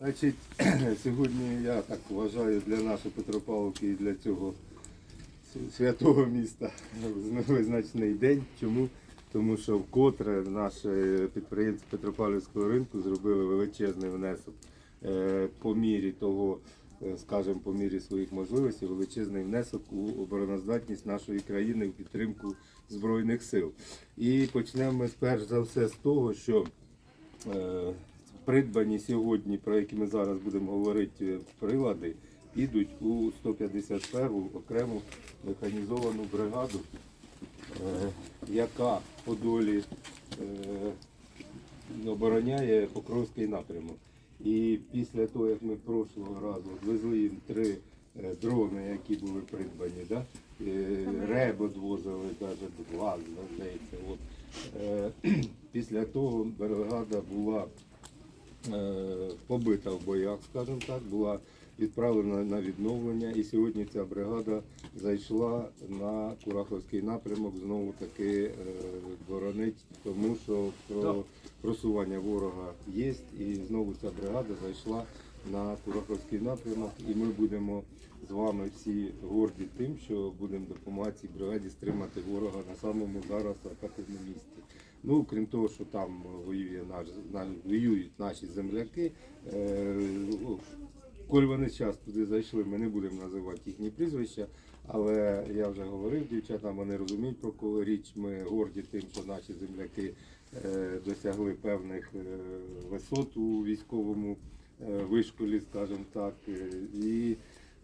Значить, сьогодні я так вважаю для нашої Петропавловки і для цього святого міста визначний день. Чому? Тому що вкотре наші підприємці Петропавлівського ринку зробили величезний внесок е, по мірі того, е, скажімо, по мірі своїх можливостей, величезний внесок у обороноздатність нашої країни в підтримку Збройних сил. І почнемо ми перш за все з того, що е, придбані сьогодні, про які ми зараз будемо говорити, прилади, підуть у 151-у окрему механізовану бригаду, е, яка по долі е, обороняє Покровський напрямок. І після того, як ми прошлого разу везли їм три е, дрони, які були придбані, да? е, реб одвозили, навіть два, здається. От. Е, Після того бригада була е, побита в боях, скажімо так, була відправлена на відновлення. І сьогодні ця бригада зайшла на Кураховський напрямок, знову таки е, боронить, тому що про просування ворога є. І знову ця бригада зайшла на Кураховський напрямок. І ми будемо з вами всі горді тим, що будемо допомагати цій бригаді стримати ворога на самому зараз такому місці. Ну, крім того, що там воює наш, на- воюють наші земляки. Е, ну, коли вони час туди зайшли, ми не будемо називати їхні прізвища, але я вже говорив дівчатам, вони розуміють про кого річ. Ми горді тим, що наші земляки е, досягли певних е, висот у військовому е, вишколі, скажімо так. Е, І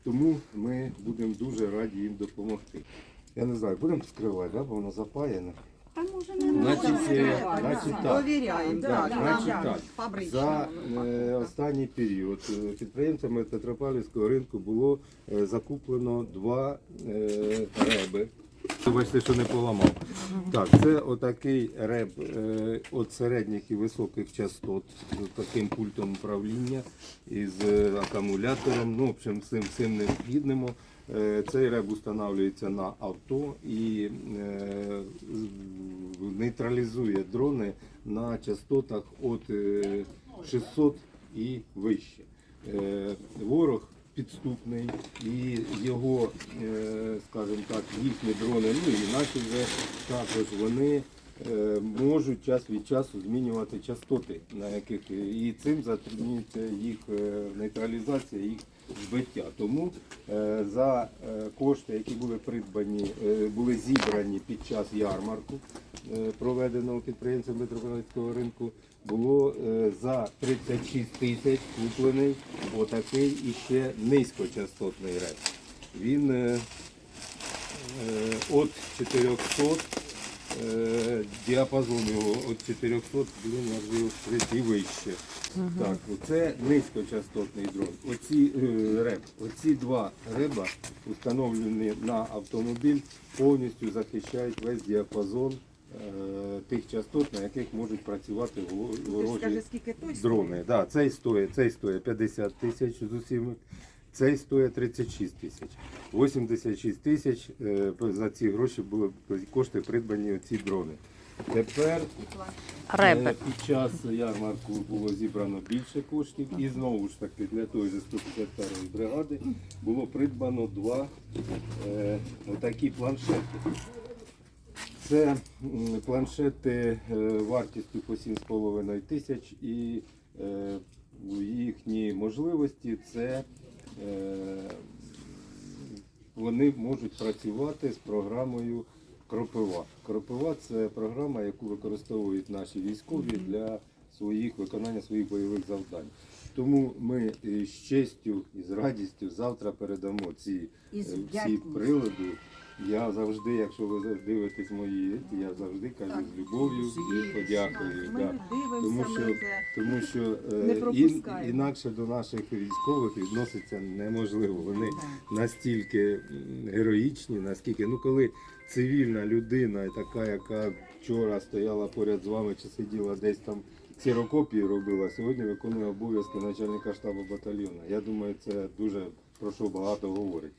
тому ми будемо дуже раді їм допомогти. Я не знаю, будемо скривати, да? бо воно запаяне. Та може не Значить, е, значить так. Довіряємо. Да, так, значить так. фабрично. За е, останній період е, підприємцями Петропавлівського ринку було е, закуплено два е, реби. Бачите, що не поламав. Так, це отакий реб е, від середніх і високих частот з таким пультом управління із е, акумулятором. Ну, в общем, всім, всім необхідним. Е, Цей реб устанавлюється на авто і е, з- нейтралізує дрони на частотах від 600 і вище. Е, Ворог підступний і його, е, скажімо так, їхні дрони, ну і наші вже також вони е, можуть час від часу змінювати частоти, на яких і цим затруднюється їх е, нейтралізація, їх збиття. Тому е, за е, кошти, які були придбані, е, були зібрані під час ярмарку, е, проведеного підприємцем Метрополітського ринку, було е, за 36 тисяч куплений отакий іще низькочастотний реп. Він е, е, от 400 е, діапазон його від 400 блін, і вище. Так, це низькочастотний дрон. Оці е, реп, оці два реба встановлені на автомобіль, повністю захищають весь діапазон е, тих частот, на яких можуть працювати ворожі скажи, скільки той дрони. Да, цей стоїть, цей стоїть 50 тисяч з усіма. Цей стоїть 36 тисяч. 86 тисяч е, за ці гроші були кошти придбані ці дрони. Тепер. Е, Під час ярмарку було зібрано більше коштів і знову ж таки для тої ж 151 бригади було придбано два е, отакі планшети. Це планшети е, вартістю по 7,5 тисяч і е, їхні можливості це е, вони можуть працювати з програмою Кропива. Кропива це програма, яку використовують наші військові для своїх виконання своїх бойових завдань. Тому ми з честю і з радістю завтра передамо ці, І ці прилади. Я завжди, якщо ви дивитесь мої, я завжди кажу з любов'ю і подякою. Да. Тому що, тому що е, ін- інакше до наших військових відноситься неможливо. Вони настільки героїчні, наскільки ну коли цивільна людина, така, яка вчора стояла поряд з вами чи сиділа десь там ксерокопії робила, сьогодні виконує обов'язки начальника штабу батальйону. Я думаю, це дуже про що багато говорить.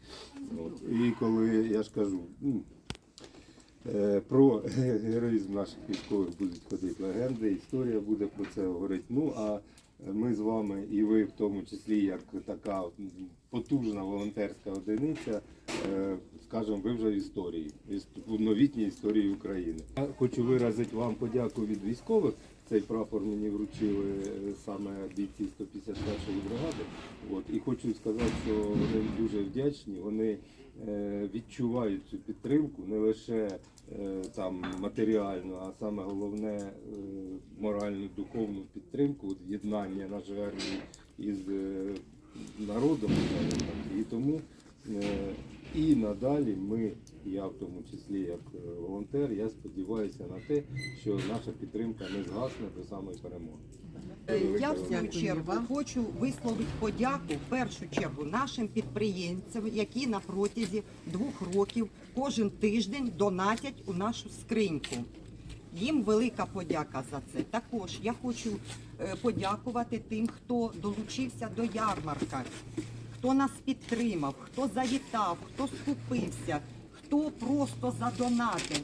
От. І коли я ж кажу, е, про героїзм наших військових будуть ходити легенди, історія буде про це говорити. Ну а ми з вами, і ви в тому числі, як така потужна волонтерська одиниця, е, скажімо, ви вже в історії, іс- в новітній історії України. Я хочу виразити вам подяку від військових. Цей прапор мені вручили саме бійці 151-ї бригади. От, і хочу сказати, що вони дуже вдячні. Вони е, відчувають цю підтримку не лише е, там матеріальну, а саме головне е, моральну, духовну підтримку, єднання нашої армії із народом. І тому і надалі ми, я в тому числі як е, волонтер, я сподіваюся на те, що наша підтримка не згасне до самої перемоги. Е, Я в свою чергу хочу висловити подяку в першу чергу нашим підприємцям, які на протязі двох років кожен тиждень донатять у нашу скриньку. Їм велика подяка за це. Також я хочу е, подякувати тим, хто долучився до ярмарка, хто нас підтримав, хто завітав, хто скупився, хто просто задонатив.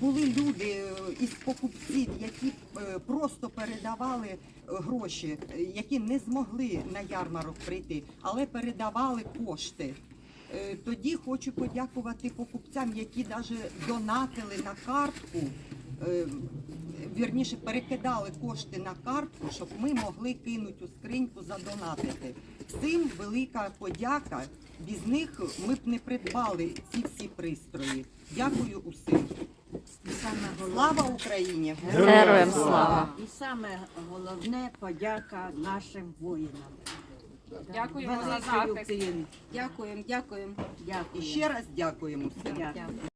Були люди е, із покупців, які е, просто передавали е, гроші, які не змогли на ярмарок прийти, але передавали кошти. Тоді хочу подякувати покупцям, які навіть донатили на картку, вірніше перекидали кошти на картку, щоб ми могли кинути у скриньку задонатити. Всім велика подяка. Без них ми б не придбали ці всі пристрої. Дякую усім. Слава Україні! Героям слава! І саме головне подяка нашим воїнам. Дякуємо за захист. Дякуємо, дякуємо. І ще раз дякуємо всім. Дякую.